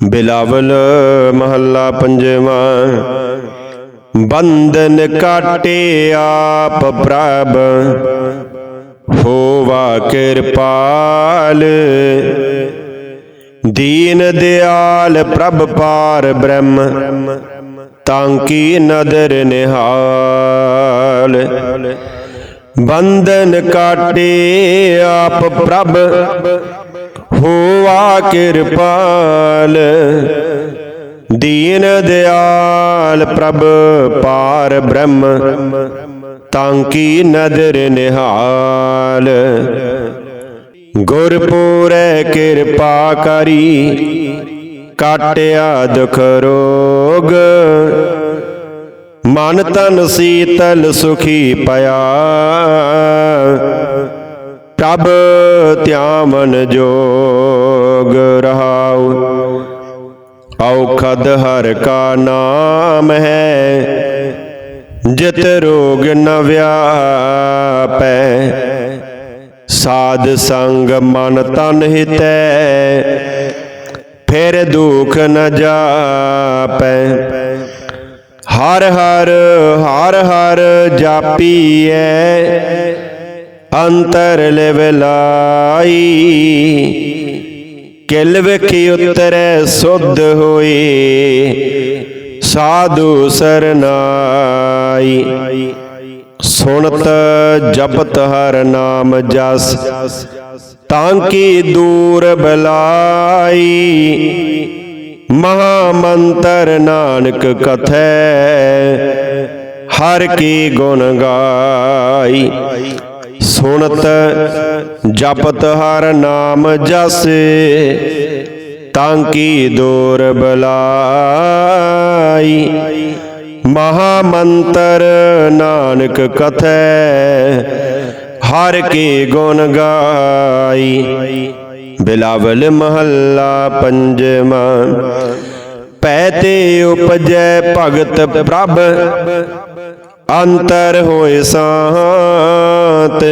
ਬਿਲਾਵਲ ਮਹੱਲਾ ਪੰਜਵਾਂ, ਬੰਧਨ ਕਾਟੇ ਆਪ ਪ੍ਰਭ, ਹੋਵਾ ਕਿਰਪਾਲ। ਦੀਨ ਦਿਆਲ ਪ੍ਰਭ ਪਾਰ ਬ੍ਰਹਮ, ਤਾਂ ਕੀ ਨਦਰ ਨਿਹਾਲ। ਬੰਧਨ ਕਾਟੇ ਆਪ ਪ੍ਰਭ ਹੋਵਾ ਕਿਰਪਾਲ। ਦੀਨ ਦਿਆਲ ਪ੍ਰਭ ਪਾਰ ਬ੍ਰਹਮ, ਤਾਂ ਕੀ ਨਦਰ ਨਿਹਾਲ। ਗੁਰਪੂਰੈ ਕਿਰਪਾ ਕਰੀ, ਕਾਟਿਆ ਦੁਖ ਰੋਗ। ਮਨ ਤਨ ਸੀਤਲ ਸੁਖੀ ਪਿਆ। ਪ੍ਰਭ ਧਿਆਮਨ ਜੋਗ ਰਹਾਉ। ਔਖਦ ਹਰ ਕਾ ਨਾਮ ਹੈ, ਜਿਤ ਰੋਗ ਨ ਵਿਆਪੈ। ਸਾਧ ਸੰਗ ਮਨ ਤਨ ਹਿਤੈ, ਫਿਰ ਦੁਖ ਨ ਜਾਪੈ। ਹਰ ਹਰ ਹਰ ਹਰ ਜਾਪੀਐ ਅੰਤਰ ਲਿਵ ਲਾਈ ਕਿਲ ਵੇਖੀ ਉਤਰੈ, ਸੁਧ ਹੋਈ। ਸਾਧੂ ਸਰਨਾਈ। ਸੁਣਤ ਜਪਤ ਹਰ ਨਾਮ ਜਸ। ਤਾਂ ਕੀ ਦੂਰ ਬਲਾਈ। ਮਹਾ ਮੰਤਰ ਨਾਨਕ ਕਥੈ, ਹਰ ਕੀ ਗੁਣ ਗਾਈ। ਸੁਣਤ ਜਪਤ ਹਰ ਨਾਮ ਜਸ, ਤਾਂ ਕੀ ਦੂਰ ਬਲਾਈ? ਮਹਾ ਮੰਤਰ ਨਾਨਕ ਕਥੈ, ਹਰ ਕੀ ਗੁਣ ਗਾਈ? ਬਿਲਾਵਲ ਮਹੱਲਾ ਪੰਜਵਾਂ, ਪੈ ਤੇ ਉਪਜੈ ਭਗਤ ਪ੍ਰਭ ਅੰਤਰ ਹੋਏ ਸਾਤ।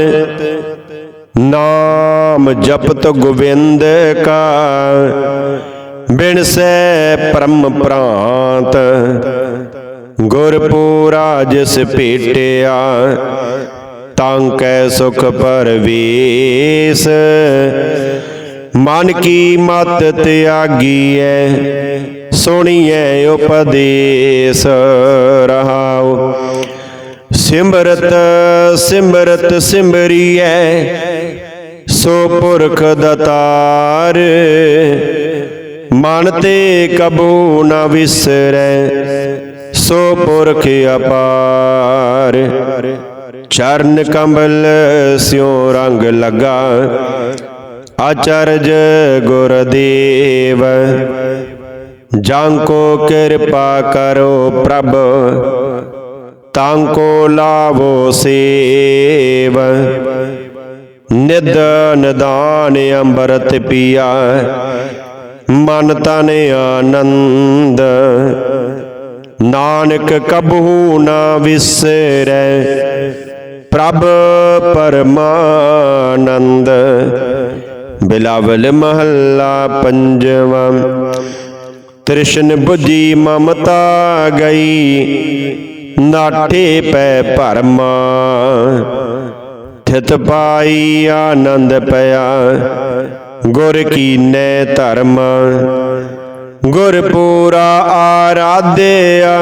ਨਾਮ ਜਪਤ ਗੋਬਿੰਦ ਕਾ। ਬਿਨ ਸੈ ਪਰਮ ਪ੍ਰਾਂਤ। ਗੁਰਪੂਰਾ ਜਿਸ ਭੇਟਿਆ, ਤਾਂ ਕੈ ਸੁਖ ਪਰਵੇਸ। ਮਨ ਕੀ ਮਤ ਤਿਆਗੀਐ, ਸੁਣੀਐ ਉਪਦੇਸ। ਰਹਾਉ ਸਿਮਰਤ ਸਿਮਰਤ ਸਿਮਰੀਐ, ਸੋ ਪੁਰਖ ਦਤਾਰ। ਮਨ ਤੇ ਕਬੂ ਨਾ ਵਿਸਰੈ, ਸੋ ਪੁਰਖ ਅਪਾਰ। ਚਰਨ ਕੰਬਲ ਸਿਉ ਰੰਗ ਲਗਾ ਆਚਰਜ ਗੁਰਦੇਵ। ਜਾਂ ਕੋ ਕਿਰਪਾ ਕਰੋ ਪ੍ਰਭ ਤਾਂ ਕੋ ਲਾਵੋ ਸੇਵ। ਨਿਦ ਨਿਦਾਨ ਅੰਬਰਤ ਪੀਆ। ਮਨ ਤਨ ਆਨੰਦ। ਨਾਨਕ ਕਬਹੂ ਨਾ ਵਿਸਰੈ। ਪ੍ਰਭ ਪਰਮਾਨੰਦ। ਬਿਲਾਵਲ ਮਹੱਲਾ ਪੰਜਵਾਂ। ਤ੍ਰਿਸ਼ਨ 부ਜੀ ਮਮਤਾ ਗਈ। ਨਾਠੇ ਪੈ ਭਰਮਾ ਥਿਤ ਪਾਈ ਆਨੰਦ ਪਿਆ। ਗੁਰ ਕੀਨੇ ਧਰਮ, ਗੁਰ ਪੂਰਾ ਆਰਾਧਿਆ।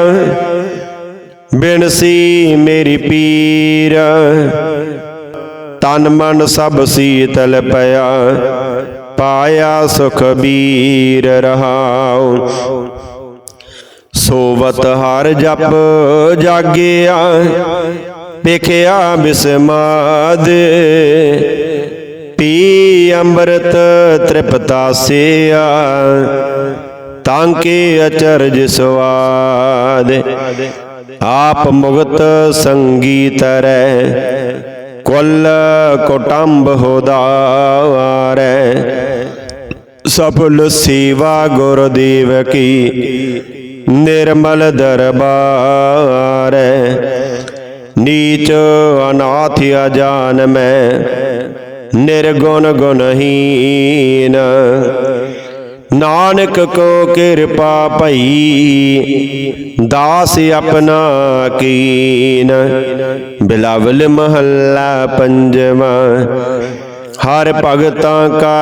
ਬਿਨਸੀ ਮੇਰੀ ਪੀਰ, ਤਨ ਮਨ ਸਭ ਸੀਤਲ ਪਿਆ। ਪਾਇਆ ਸੁਖ ਬੀਰ ਰਹਾਉ। ਸੋਵਤ ਹਰ ਜਪ ਜਾਗਿਆ, ਵੇਖਿਆ ਬਿਸਮਾਦ ਪੀ ਅੰਮ੍ਰਿਤ ਤ੍ਰਿਪਤਾ ਸਿਆ, ਤਾਂ ਕੇ ਅਚਰਜ ਸਵਾਦ ਆਪ ਮੁਗਤ ਸੰਗੀਤ ਰੈ, ਕੁੱਲ ਕੁਟੰਬ ਹੋਦਾਰੈ ਸਫਲ ਸੇਵਾ ਗੁਰਦੇਵ ਕੀ ਨਿਰਮਲ ਦਰਬਾਰ ਨੀਚ ਅਨਾਥ ਅਜਾਨ ਮੈਂ ਨਿਰਗੁਣ ਗੁਣਹੀਨ। ਨਾਨਕ ਕੋ ਕਿਰਪਾ ਭਈ, ਦਾਸ ਆਪਣਾ ਕੀਨ। ਬਿਲਾਵਲ ਮਹੱਲਾ ਪੰਜਵਾ, ਹਰ ਭਗਤਾਂ ਕਾ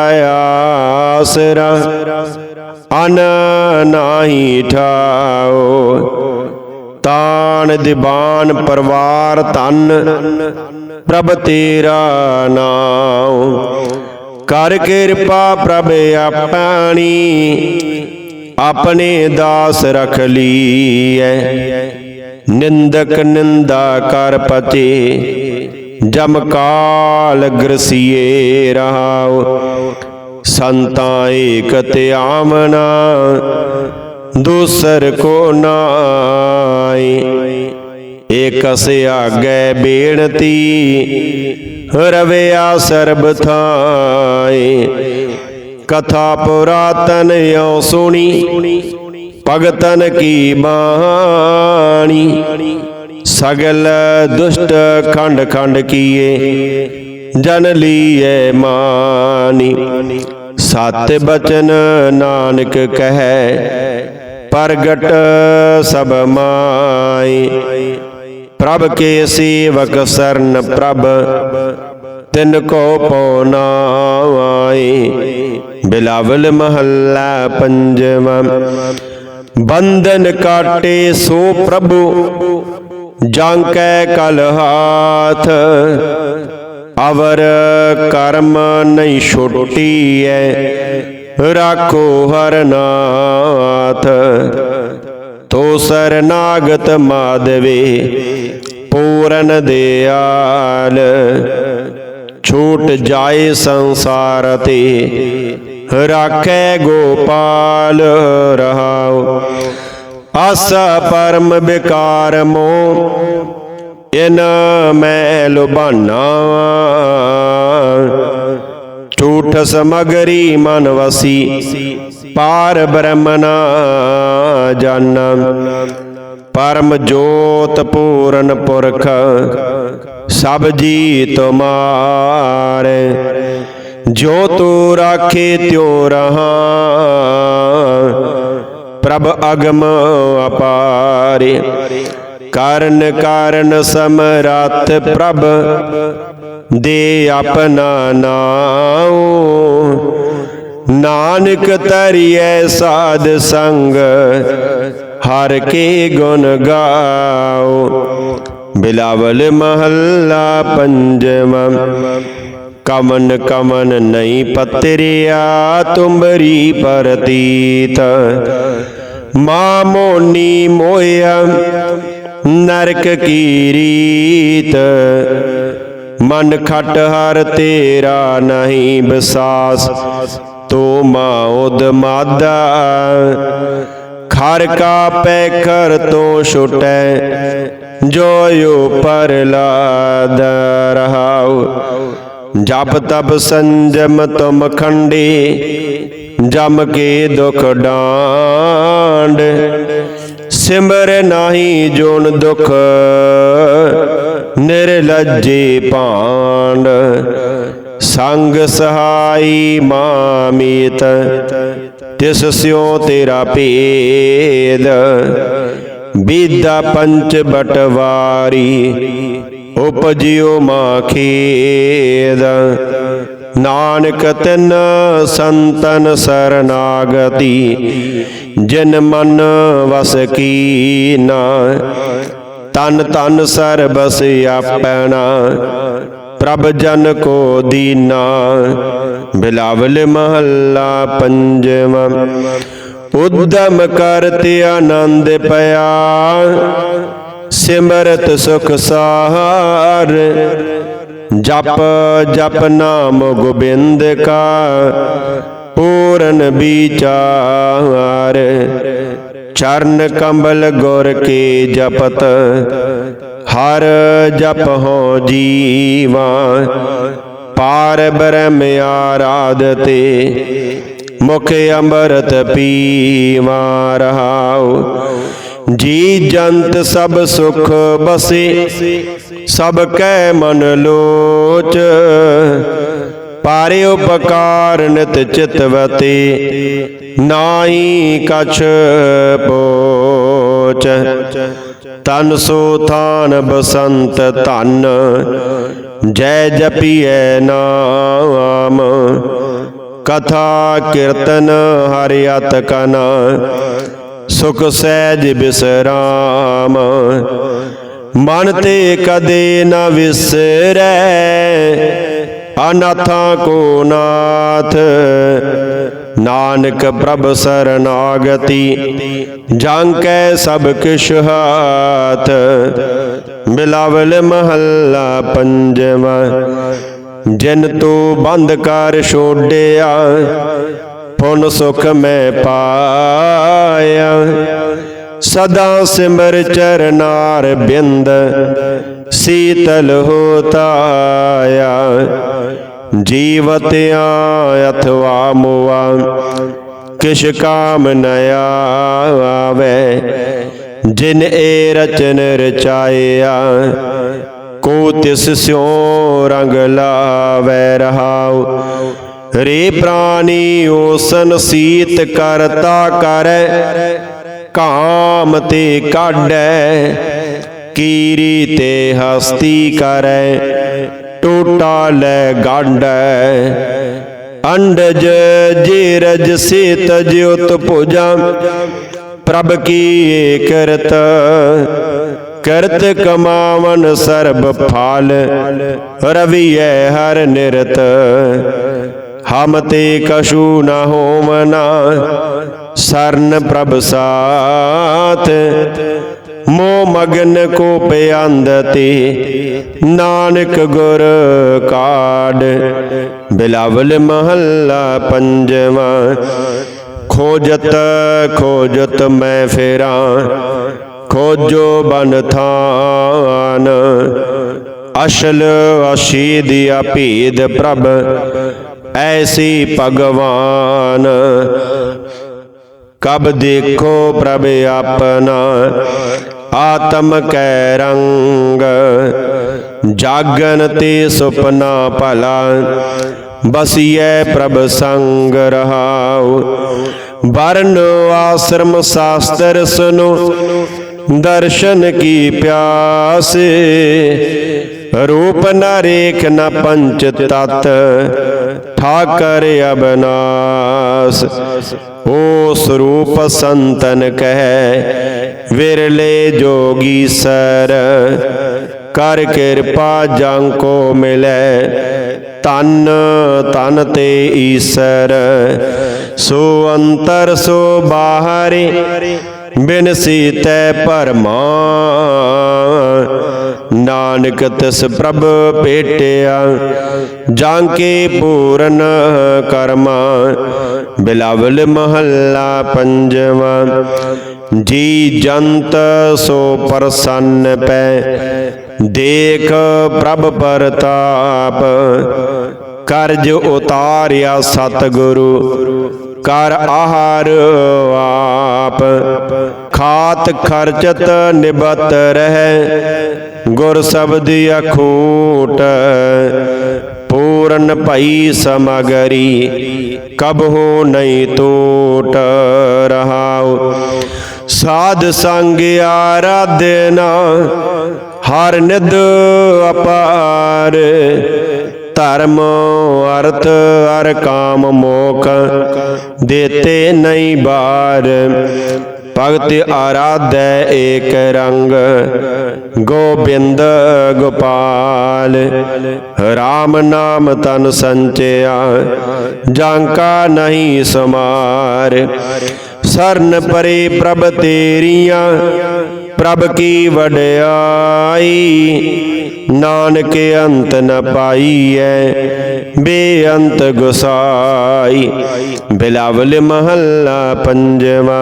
ਆਸਰਾ। ਅਨ ਨਾਹੀ ਠਾਓ। ਤਾਣ ਦਿਬਾਨ ਪਰਵਾਰ ਧਨ, ਪ੍ਰਭ ਤੇਰਾ ਨਾਮ ਕਰ ਕਿਰਪਾ ਪ੍ਰਭ ਆਪਣੀ, ਆਪਣੇ ਦਾਸ ਰਖ ਲੀਐ। ਨਿੰਦਕ ਨਿੰਦਾ ਕਰ ਪਤੇ, ਜਮ ਕਾਲ ਗ੍ਰਸੀਏ ਰਹਾਉ। ਸੰਤਾਂ ਏਕ ਤੇ ਦੂਸਰ ਕੋ ਨਾਈ। ਏਕ ਸੇ ਆਗੇ ਬੇਨਤੀ ਰਵਿਆ ਸਰਬ ਥਾਈ। ਕਥਾ ਪੁਰਾਤਨ ਯੋ ਸੁਣੀ, ਭਗਤਨ ਕੀ ਬਾਣੀ। ਸਗਲ ਦੁਸ਼ਟ ਖੰਡ ਖੰਡ ਕੀਏ, ਜਨ ਲੀਏ ਮਾਨੀ। ਸਤ ਬਚਨ ਨਾਨਕ ਕਹੈ, ਪ੍ਰਗਟ ਸਭ ਮਾਈ। ਪ੍ਰਭ ਕੇ ਸੇਵਕ ਸਰਨ ਪ੍ਰਭ, ਤਿਨ ਕੋ ਪਉਨਾਈ ਬਿਲਾਵਲ ਮਹੱਲਾ ਪੰਜਵਾ, ਬੰਧਨ ਕਾਟੇ ਸੋ ਪ੍ਰਭੂ, ਜਾਂ ਕੈ ਕਲ ਹਾਥ। ਅਵਰ ਕਰਮ ਨਹੀਂ ਛੋਟੀ ਛੋਟੀਐ। ਰਾਖੋ ਹਰ ਨਾਥ ਤੋ ਸਰਨਾਗਤ ਮਾਦਵੇ ਪੂਰਨ ਦਿਆਲ। ਛੂਟ ਜਾਏ ਸੰਸਾਰ ਤੇ, ਰਾਖੈ ਗੋਪਾਲ ਰਹਾਉ। ਆਸਾ ਪਰਮ ਬਿਕਾਰ ਮੋ ਇਨ ਮੈਂ ਲੁਬਾਨਾ ਝੂਠ ਸਮਗਰੀ ਮਨ ਵਸੀ, ਪਾਰ ਬ੍ਰਹਮ ਨਾ ਪਰਮ ਜੋਤ ਪੂਰਨ ਪੁਰਖ, ਸਭ ਜੀ ਤੁਮਾਰੇ ਜੋ ਤੂ ਰਾਖੇ ਤਿਉ ਰਹਾ, ਪ੍ਰਭ ਅਗਮ ਅਪਾਰੇ। ਕਰਨ ਕਾਰਨ ਸਮਰੱਥ ਪ੍ਰਭ ਦੇ ਆਪਣਾ ਨਾਉ। ਨਾਨਕ ਤਰੀਐ ਸਾਧ ਸੰਗ, ਹਰ ਕੇ ਗੁਣ ਗਾਓ ਬਿਲਾਵਲ ਮਹੱਲਾ ਪੰਜਵਾ, ਕਮਨ ਕਮਨ ਨਹੀਂ ਪਤਰਿਆ ਤੁੰਬਰੀ ਪਰਤੀਤ। ਮਾ ਮੋਨੀ ਮੋਇਆ ਨਰਕ ਕੀ ਰੀਤ? ਮਨ ਖਟ ਹਰ ਤੇਰਾ ਨਹੀਂ ਬਸਾਸ ਤੋ ਮਾਉਦ ਮਾਦਾ। ਖਰ ਕਾ ਪੈ ਕਰ ਤੋ ਛੁਟੈ ਜੋਯੋ ਪਰਲਾਦ ਰਹਾਉ। ਜਪ ਤਪ ਸੰਜਮ ਤੁਮ ਖੰਡੇ, ਜਮ ਕੇ ਦੁਖ ਡਾਂਡ। ਸਿਮਰ ਨਾਹੀ ਜੋਨ ਦੁਖ, ਨਿਰਲੱਜੇ ਪਾਂਡ ਸੰਗ ਸਹਾਈ ਮਾਮੀਤ, ਤਿਸ ਸਿਓ ਤੇਰਾ ਭੇਦ। ਬੀਦਾ ਪੰਚ ਬਟਵਾਰੀ, ਉਪਜਿਓ ਮਾਖੇਦ ਨਾਨਕ ਤਿਨ ਸੰਤਨ ਸਰਨਾਗਤੀ, ਜਿਨ ਮਨ ਵਸ ਕੀਨਾ ਤਨ ਤਨ ਸਰਬਸ ਆਪਣਾ, ਪ੍ਰਭ ਜਨ ਕੋ ਦੀਨਾ। ਬਿਲਾਵਲ ਮਹੱਲਾ ਪੰਜਵਾ, ਉਦਮ ਕਰਤੇ ਆਨੰਦ ਪਿਆ, ਸਿਮਰਤ ਸੁਖ ਸਾਰ। ਜਪ ਜਪ ਨਾਮ ਗੋਬਿੰਦ ਕਾ, ਪੂਰਨ ਵਿਚਾਰ। ਚਰਨ ਕੰਬਲ ਗੁਰ ਕੇ ਜਪਤ, ਹਰ ਜਪ ਹੋ ਜੀਵਾ। ਪਾਰ ਬ੍ਰਹਮ ਆਰਾਧਤੇ ਮੁਖ ਅੰਮ੍ਰਿਤ ਪੀਵਾ ਰਹਾਉ। ਜੀ ਜੰਤ ਸਭ ਸੁਖ ਬਸੇ, ਸਭ ਕੈ ਮਨ ਲੋਚ। ਪਾਰੇ ਉਪਕਾਰ ਨਿਤ ਚਿਤਵਤੀ ਨਾਹੀ ਕਛ ਪੋਚ। ਤਨ ਸੋ ਥਾਨ ਬਸੰਤ ਧਨ, ਜੈ ਜਪੀਐ ਨਾਮ। ਕਥਾ ਕੀਰਤਨ ਹਰਿ ਅਤ ਕਨ ਸੁਖ ਸਹਿਜ ਬਿਸਰਾਮ। ਮਨ ਤੇ ਕਦੇ ਨਾ ਵਿਸਰੈ, ਅਨਾਥਾਂ ਕੋ ਨਾਥ। ਨਾਨਕ ਪ੍ਰਭ ਸਰਨਾਗਤੀ ਜਾਂ ਕੈ ਸਭ ਕਿਛ ਹਾਥ। ਬਿਲਾਵਲ ਮਹੱਲਾ ਪੰਜਵਾ, ਜਿਨ ਤੂੰ ਬੰਦ ਕਰ ਛੋੜਿਆ ਪੁਨ ਸੁਖ ਮੈਂ ਪਾਇਆ। ਸਦਾ ਸਿਮਰ ਚਰਨਾਰ ਬਿੰਦ, ਸੀਤਲ ਹੋਤਾਇਆ। ਜੀਵਤਿਆ ਅਥਵਾ ਮੁਆ, ਕਿਛ ਕਾਮ ਨ ਆਵੇ। ਜਿਨ ਏ ਰਚਨ ਰਚਾਇਆ, ਕੋ ਤਿਸ ਸਿਉ ਰੰਗ ਲਾਵੈ ਰਹਾਉ। ਰੇ ਪ੍ਰਾਨੀ ਓਸਨ ਸੀਤ ਕਰਤਾ ਕਰੈ, ਕਾਮ ਤੇ ਕਾਢੈ, ਕੀਰੀ ਤੇ ਹਸਤੀ ਕਰੈ, ਟੋਟਾ ਲੈ ਗਾਢੈ। ਅੰਡਜ ਜੀਰਜ ਸੀਤ ਜਿਉਤ ਭੁਜਾ, ਪ੍ਰਭ ਕੀ ਕਰਤ ਕਰਤ ਕਮਾਵਨ ਸਰਬ ਫਾਲ, ਰਵੀਐ ਹਰ ਨਿਰਤ। ਹਮ ਤੇ ਕਛੂ ਨ ਹੋਵਨਾ ਸਰਨ ਪ੍ਰਭ ਸਾਥ। ਮੋ ਮਗਨ ਕੋ ਪਿਆੰਦ ਤੇ, ਨਾਨਕ ਗੁਰ ਕਾੜ ਬਿਲਾਵਲ ਮਹੱਲਾ ਪੰਜਵਾ, ਖੋਜਤ ਖੋਜਤ ਮੈਂ ਫੇਰਾਂ, ਖੋਜੋ ਬਨ ਥਾਨ। ਅਸਲ ਅਸ਼ੀਦ ਅਪੀਦ ਪ੍ਰਭ ਐਸੀ ਭਗਵਾਨ, ਕਬ ਦੇਖੋ ਪ੍ਰਭ ਆਪਣਾ, ਆਤਮ ਕੈ ਰੰਗ, ਜਾਗਨ ਤੇ ਸੁਪਨਾ ਭਲਾ, ਬਸੀਐ ਪ੍ਰਭ ਸੰਗ ਰਹਾਉ। ਵਰਨ ਆਸ਼ਰਮ, ਸ਼ਾਸਤਰ ਸੁਨੋ ਦਰਸ਼ਨ ਕੀ ਪਿਆਸ ਰੂਪ ਨ ਰੇਖ ਨ ਪੰਚ ਤਤ, ਠਾਕਰ ਅਬਨਾਸ। ਓ ਸਰੂਪ ਸੰਤਨ ਕਹਿ, ਵਿਰਲੇ ਜੋਗੀ ਸਰ, ਕਰ ਕਿਰਪਾ ਜਾਂ ਕੋ ਮਿਲੈ ਤਨ ਤਨ ਤੇ ਈਸਰ। ਸੋ ਅੰਤਰ ਸੋ ਬਾਹਰੇ, ਬਿਨ ਸੀਤੈ ਪਰਮਾ ਨਾਨਕ ਤਿਸ ਪ੍ਰਭ ਭੇਟਿਆ ਜਾਂ ਕੇ ਪੂਰਨ ਕਰਮਾ, ਬਿਲਾਵਲ ਮਹੱਲਾ ਪੰਜਵਾ, ਜੀ ਜੰਤ ਸੋ ਪ੍ਰਸੰਨ ਪੈ, ਦੇਖ ਪ੍ਰਭ ਪਰਤਾਪ, ਕਰਜ ਉਤਾਰਿਆ ਸਤਿਗੁਰੂ, ਕਰ ਆਹਾਰ ਆਪ। ਖਾਤ ਖਰਚਤ ਨਿਬਤ ਰਹਿ, ਗੁਰ ਸ਼ਬਦ ਅਖੂਟ, ਪੂਰਨ ਭਈ ਸਮਗਰੀ ਕਬ ਹੋ ਨਹੀਂ ਟੂਟ ਰਹਾਉ। ਸਾਧ ਸੰਗ ਆਰਾਧਨਾ ਹਰ ਨਿਦ ਅਪਾਰ। ਧਰਮ, ਅਰਥ ਅਰ ਕਾਮ ਮੋਖ, ਦੇਤੇ ਨਹੀਂ ਬਾਰ। ਭਗਤ ਆਰਾਧੈ ਏਕ ਰੰਗ, ਗੋਬਿੰਦ ਗੋਪਾਲ। RAM ਨਾਮ ਤਨ ਸੰਚਿਆ ਜਾਂਕਾ ਨਹੀਂ ਸਮਾਰ। ਸਰਨ ਪਰੇ ਪ੍ਰਭ ਤੇਰੀਆਂ ਪ੍ਰਭ ਕੀ ਵਡਿਆਈ, ਨਾਨਕ ਅੰਤ ਨ ਪਾਈਐ, ਬੇਅੰਤ ਗੁਸਾਈ। ਬਿਲਾਵਲ ਮਹੱਲਾ ਪੰਜਵਾ,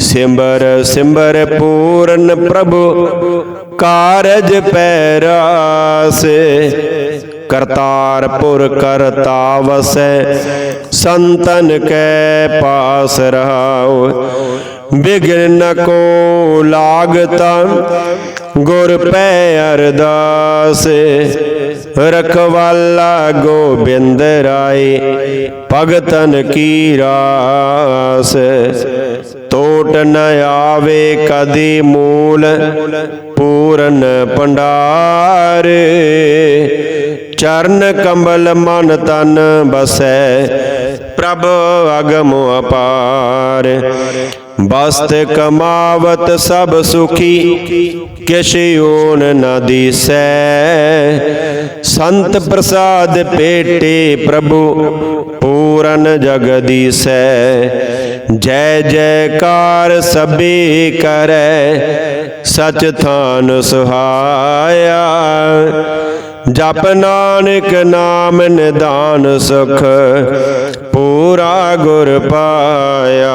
ਸਿਮਰ ਸਿਮਰ ਪੂਰਨ ਪ੍ਰਭੂ, ਕਾਰਜ ਪੈਰਾਸੇ। ਕਰਤਾਰਪੁਰ ਕਰਤਾ ਵਸੈ ਸੰਤਨ ਕੈ ਪਾਸ ਰਹਾਓ ਬਿਗਨ ਕੋ ਲਾਗਤਾ, ਗੁਰ ਪੈ ਅਰਦਾਸ। ਰਖਵਾਲਾ ਗੋਬਿੰਦ ਰਾਏ, ਭਗਤਨ ਕੀ ਰਾਸ। ਟੋਟ ਨ ਆਵੇ ਕਦੀ ਮੂਲ, ਪੂਰਨ ਭੰਡਾਰ। ਚਰਨ ਕੰਬਲ ਮਨ ਤਨ ਬਸੈ, ਪ੍ਰਭ ਅਗਮ ਅਪਾਰ। ਬਸਤ ਕਮਾਵਤ ਸਭ ਸੁਖੀ ਕਿਛ ਓਨ ਨ ਦੀਸੈ। ਸੰਤ ਪ੍ਰਸਾਦ ਪੇਟੇ ਪ੍ਰਭੂ, ਪੂਰਨ ਜਗਦੀਸੈ ਜੈ ਜੈਕਾਰ ਸਭੇ ਕਰੈ, ਸਚ ਥਾਨ ਸੁਹਾਇਆ। ਜਪ ਨਾਨਕ ਨਾਮ ਨਿਦਾਨ ਸੁਖ, ਪੂਰਾ ਗੁਰ ਪਾਇਆ।